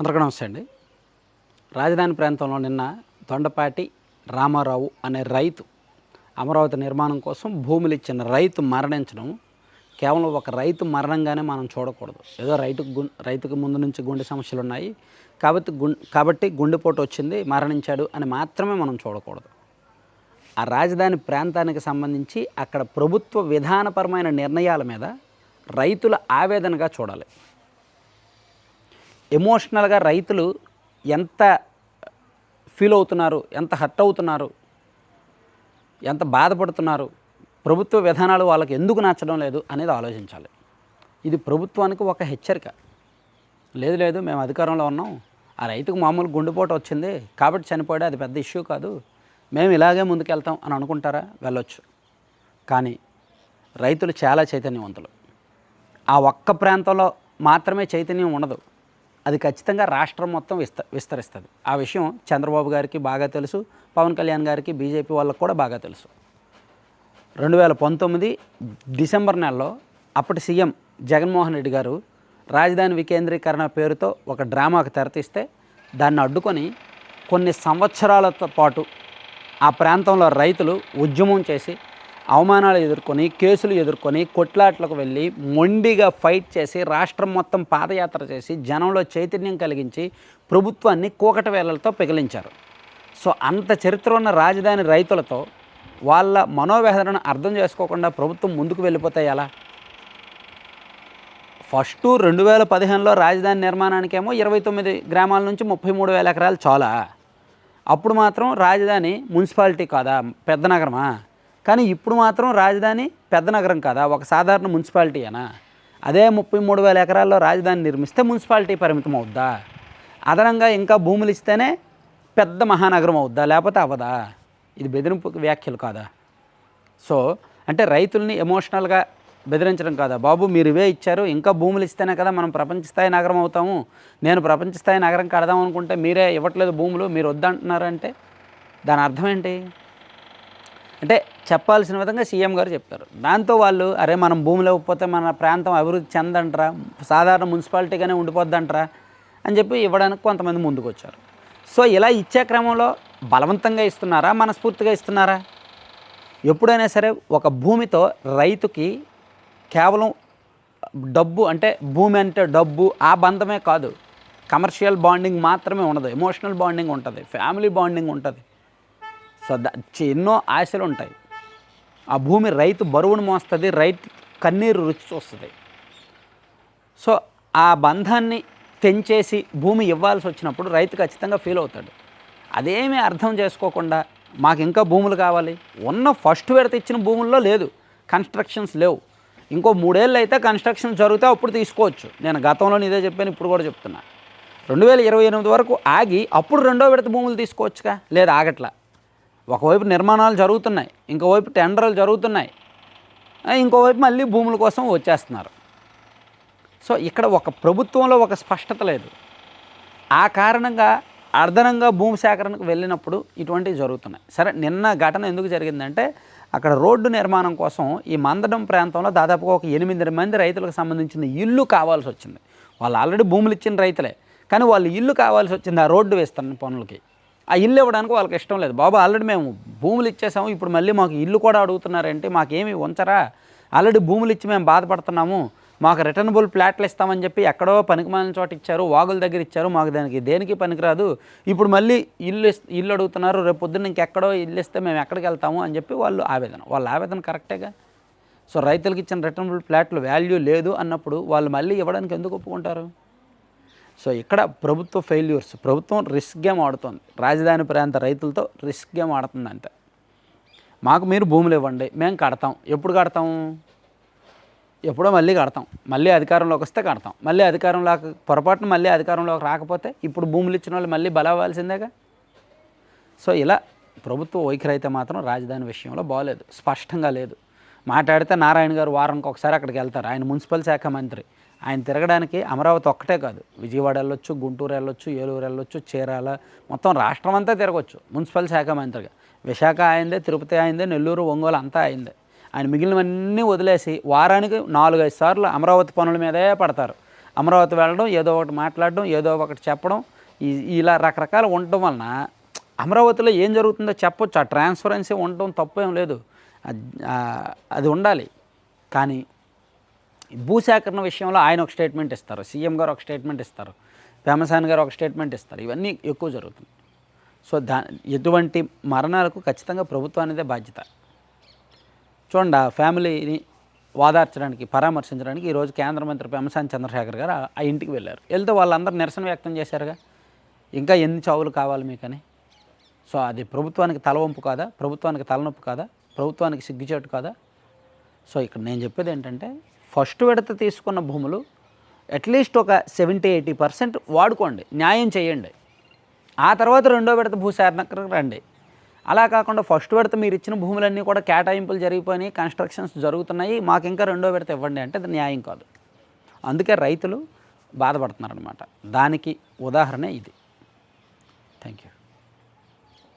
అందరికీ నమస్తే అండి. రాజధాని ప్రాంతంలో నిన్న దొండపాటి రామారావు అనే రైతు అమరావతి నిర్మాణం కోసం భూములు ఇచ్చిన రైతు మరణించడం కేవలం ఒక రైతు మరణంగానే మనం చూడకూడదు. ఏదో రైతుకు గు రైతుకు ముందు నుంచి గుండె సమస్యలు ఉన్నాయి. కాబట్టి గు కాబట్టి గుండెపోటు వచ్చింది మరణించాడు అని మాత్రమే మనం చూడకూడదు. ఆ రాజధాని ప్రాంతానికి సంబంధించి అక్కడ ప్రభుత్వ విధానపరమైన నిర్ణయాల మీద రైతుల ఆవేదనగా చూడాలి. ఎమోషనల్గా రైతులు ఎంత ఫీల్ అవుతున్నారు ఎంత హర్ట్ అవుతున్నారు ఎంత బాధపడుతున్నారు ప్రభుత్వ విధానాలు వాళ్ళకి ఎందుకు నచ్చడం లేదు అనేది ఆలోచించాలి. ఇది ప్రభుత్వానికి ఒక హెచ్చరిక. లేదు లేదు మేము అధికారంలో ఉన్నాం. ఆ రైతుకు మామూలు గుండెపోటు వచ్చింది కాబట్టి చనిపోయాడు అది పెద్ద ఇష్యూ కాదు. మేము ఇలాగే ముందుకెళ్తాం అని అనుకుంటారా? వెళ్ళొచ్చు. కానీ రైతులు చాలా చైతన్యవంతులు. ఆ ఒక్క ప్రాంతంలో మాత్రమే చైతన్యం ఉండదు. అది ఖచ్చితంగా రాష్ట్రం మొత్తం విస్త విస్తరిస్తుంది. ఆ విషయం చంద్రబాబు గారికి బాగా తెలుసు పవన్ కళ్యాణ్ గారికి బీజేపీ వాళ్ళకు కూడా బాగా తెలుసు. రెండు వేల పంతొమ్మిది డిసెంబర్ నెలలో అప్పటి సీఎం జగన్మోహన్ రెడ్డి గారు రాజధాని వికేంద్రీకరణ పేరుతో ఒక డ్రామాకు తెరతీస్తే దాన్ని అడ్డుకొని కొన్ని సంవత్సరాలతో పాటు ఆ ప్రాంతంలో రైతులు ఉద్యమం చేసి అవమానాలు ఎదుర్కొని కేసులు ఎదుర్కొని కొట్లాట్లకు వెళ్ళి మొండిగా ఫైట్ చేసి రాష్ట్రం మొత్తం పాదయాత్ర చేసి జనంలో చైతన్యం కలిగించి ప్రభుత్వాన్ని కూకట వేలలతో పిగిలించారు. సో అంత చరిత్ర ఉన్న రాజధాని రైతులతో వాళ్ళ మనోవేదనను అర్థం చేసుకోకుండా ప్రభుత్వం ముందుకు వెళ్ళిపోతే ఎలా? ఫస్ట్ రెండు వేల పదిహేనులో రాజధాని నిర్మాణానికేమో ఇరవై తొమ్మిది గ్రామాల నుంచి ముప్పై మూడు వేల ఎకరాలు చాలా. అప్పుడు మాత్రం రాజధాని మున్సిపాలిటీ కాదా? పెద్ద నగరమా? కానీ ఇప్పుడు మాత్రం రాజధాని పెద్ద నగరం కాదా? ఒక సాధారణ మున్సిపాలిటీయేనా అదే ముప్పై మూడు వేల ఎకరాల్లో రాజధాని నిర్మిస్తే మున్సిపాలిటీ పరిమితం అవుద్దా? అదనంగా ఇంకా భూములు ఇస్తేనే పెద్ద మహానగరం అవుద్దా? లేకపోతే అవదా ఇది బెదిరింపు వ్యాఖ్యలు కాదా? సో అంటే రైతుల్ని ఎమోషనల్గా బెదిరించడం కాదా? బాబు మీరు ఇవే ఇచ్చారు. ఇంకా భూములు ఇస్తేనే కదా మనం ప్రపంచ స్థాయి నగరం అవుతాము. నేను ప్రపంచ స్థాయి నగరం కడదాం అనుకుంటే మీరే ఇవ్వట్లేదు భూములు మీరు వద్దంటున్నారంటే దాని అర్థం ఏంటి? అంటే చెప్పాల్సిన విధంగా సీఎం గారు చెప్తారు. దాంతో వాళ్ళు అరే మనం భూమిలో పోతే మన ప్రాంతం అభివృద్ధి చెందంటరా సాధారణ మున్సిపాలిటీగానే ఉండిపోద్దంటరా అని చెప్పి ఇవ్వడానికి కొంతమంది ముందుకు వచ్చారు సో ఇలా ఇచ్చే క్రమంలో బలవంతంగా ఇస్తున్నారా మనస్ఫూర్తిగా ఇస్తున్నారా? ఎప్పుడైనా సరే ఒక భూమితో రైతుకి కేవలం డబ్బు అంటే భూమి అంటే డబ్బు ఆ బంధమే కాదు. కమర్షియల్ బాండింగ్ మాత్రమే ఉండదు. ఎమోషనల్ బాండింగ్ ఉంటుంది. ఫ్యామిలీ బాండింగ్ ఉంటుంది. సో ద ఎన్నో ఆశలు ఉంటాయి ఆ భూమి రైతు బరువును మోస్తుంది రైతు కన్నీరు రుచి చూస్తుంది. సో ఆ బంధాన్ని తెంచేసి భూమి ఇవ్వాల్సి వచ్చినప్పుడు రైతు ఖచ్చితంగా ఫీల్ అవుతాడు. అదేమీ అర్థం చేసుకోకుండా మాకు ఇంకా భూములు కావాలి. ఉన్న ఫస్ట్ విడత ఇచ్చిన భూముల్లో లేదు. కన్స్ట్రక్షన్స్ లేవు. ఇంకో మూడేళ్ళు అయితే కన్స్ట్రక్షన్ జరిగితే అప్పుడు తీసుకోవచ్చు. నేను గతంలో ఇదే చెప్పాను ఇప్పుడు కూడా చెప్తున్నా. రెండు వేల ఇరవై ఎనిమిది వరకు ఆగి అప్పుడు రెండో విడత భూములు తీసుకోవచ్చుగా? లేదు ఆగట్లా. ఒకవైపు నిర్మాణాలు జరుగుతున్నాయి ఇంకోవైపు టెండర్లు జరుగుతున్నాయి ఇంకోవైపు మళ్ళీ భూముల కోసం వచ్చేస్తున్నారు. సో ఇక్కడ ఒక ప్రభుత్వంలో ఒక స్పష్టత లేదు. ఆ కారణంగా అర్ధనంగా భూమి సేకరణకు వెళ్ళినప్పుడు ఇటువంటివి జరుగుతున్నాయి. సరే నిన్న ఘటన ఎందుకు జరిగిందంటే అక్కడ రోడ్డు నిర్మాణం కోసం ఈ మందడం ప్రాంతంలో దాదాపుగా ఒక ఎనిమిది మంది రైతులకు సంబంధించిన ఇల్లు కావాల్సి వచ్చింది. వాళ్ళు ఆల్రెడీ భూములు ఇచ్చిన రైతులే. కానీ వాళ్ళు ఇల్లు కావాల్సి వచ్చింది ఆ రోడ్డు వేస్తున్న పనులకి. ఆ ఇల్లు ఇవ్వడానికి వాళ్ళకి ఇష్టం లేదు. బాబు ఆల్రెడీ మేము భూములు ఇచ్చేసాము. ఇప్పుడు మళ్ళీ మాకు ఇల్లు కూడా అడుగుతున్నారంటే మాకేమి ఉంచరా? ఆల్రెడీ భూములు ఇచ్చి మేము బాధపడుతున్నాము. మాకు రిటర్నబుల్ ప్లాట్లు ఇస్తామని చెప్పి ఎక్కడో పనికిమాలిన చోట ఇచ్చారు. వాగుల దగ్గర ఇచ్చారు. మాకు దానికి దేనికి పనికిరాదు. ఇప్పుడు మళ్ళీ ఇల్లు ఇల్లు అడుగుతున్నారు. రేపు పొద్దున్న ఇంకెక్కడో ఇల్లు ఇస్తే మేము ఎక్కడికి వెళ్తాము అని చెప్పి వాళ్ళు ఆవేదన. వాళ్ళ ఆవేదన కరెక్టేగా సో రైతులకు ఇచ్చిన రిటర్నబుల్ ప్లాట్లు వాల్యూ లేదు అన్నప్పుడు వాళ్ళు మళ్ళీ ఇవ్వడానికి ఎందుకు ఒప్పుకుంటారు? సో ఇక్కడ ప్రభుత్వ ఫెయిల్యూర్స్ ప్రభుత్వం రిస్క్ గేమ్ ఆడుతుంది రాజధాని ప్రాంత రైతులతో రిస్క్ గేమ్ ఆడుతుంది అంతే మాకు మీరు భూములు ఇవ్వండి మేము కడతాం. ఎప్పుడు కడతాం? ఎప్పుడో మళ్ళీ కడతాం. మళ్ళీ అధికారంలోకి వస్తే కడతాం. మళ్ళీ అధికారంలోకి పొరపాటున మళ్ళీ అధికారంలోకి రాకపోతే ఇప్పుడు భూములు ఇచ్చిన వాళ్ళు మళ్ళీ బలవ్వాల్సిందేగా సో ఇలా ప్రభుత్వ వైఖరి అయితే మాత్రం రాజధాని విషయంలో బాగలేదు స్పష్టంగా లేదు. మాట్లాడితే నారాయణ గారు వారానికి ఒకసారి అక్కడికి వెళ్తారు. ఆయన మున్సిపల్ శాఖ మంత్రి. ఆయన తిరగడానికి అమరావతి ఒక్కటే కాదు. విజయవాడ వెళ్ళొచ్చు గుంటూరు వెళ్ళొచ్చు ఏలూరు వెళ్ళొచ్చు చీరాల మొత్తం రాష్ట్రం అంతా తిరగొచ్చు. మున్సిపల్ శాఖ మంత్రిగా. విశాఖ అయిందే తిరుపతి అయిందే నెల్లూరు ఒంగోలు అంతా అయిందే. ఆయన మిగిలినవన్నీ వదిలేసి వారానికి నాలుగైదు సార్లు అమరావతి పనుల మీదే పడతారు. అమరావతి వెళ్ళడం ఏదో ఒకటి మాట్లాడడం ఏదో ఒకటి చెప్పడం ఈ- ఇలా రకరకాలు ఉండటం వలన అమరావతిలో ఏం జరుగుతుందో చెప్పొచ్చు. ఆ ట్రాన్స్పరెన్సీ ఉండటం తప్పేం లేదు. అది ఉండాలి. కానీ భూసేకరణ విషయంలో ఆయన ఒక స్టేట్మెంట్ ఇస్తారు సీఎం గారు ఒక స్టేట్మెంట్ ఇస్తారు పేమసాని గారు ఒక స్టేట్మెంట్ ఇస్తారు ఇవన్నీ ఎక్కువ జరుగుతుంది. సో దా ఎటువంటి మరణాలకు ఖచ్చితంగా ప్రభుత్వానిదే బాధ్యత. చూడండి ఆ ఫ్యామిలీని వాదార్చడానికి పరామర్శించడానికి ఈరోజు కేంద్ర మంత్రి పెమసాని చంద్రశేఖర్ గారు ఆ- ఆ ఇంటికి వెళ్ళారు. వెళ్తే వాళ్ళందరూ నిరసన వ్యక్తం చేశారుగా ఇంకా ఎన్ని చావులు కావాలి మీకని? సో అది ప్రభుత్వానికి తలవంపు కాదా? ప్రభుత్వానికి తలనొప్పి కాదా? ప్రభుత్వానికి సిగ్గుచేటు కాదా? సో ఇక్కడ నేను చెప్పేది ఏంటంటే ఫస్ట్ విడత తీసుకున్న భూములు అట్లీస్ట్ ఒక సెవెంటీ ఎయిటీ పర్సెంట్ వాడుకోండి న్యాయం చేయండి. ఆ తర్వాత రెండో విడత భూసేకరణకు రండి. అలా కాకుండా ఫస్ట్ విడత మీరు ఇచ్చిన భూములన్నీ కూడా కేటాయింపులు జరిగిపోయినాయి కన్స్ట్రక్షన్స్ జరుగుతున్నాయి మాకు ఇంకా రెండో విడత ఇవ్వండి అంటే అది న్యాయం కాదు. అందుకే రైతులు బాధపడుతున్నారనమాట దానికి ఉదాహరణ ఇది. Thank you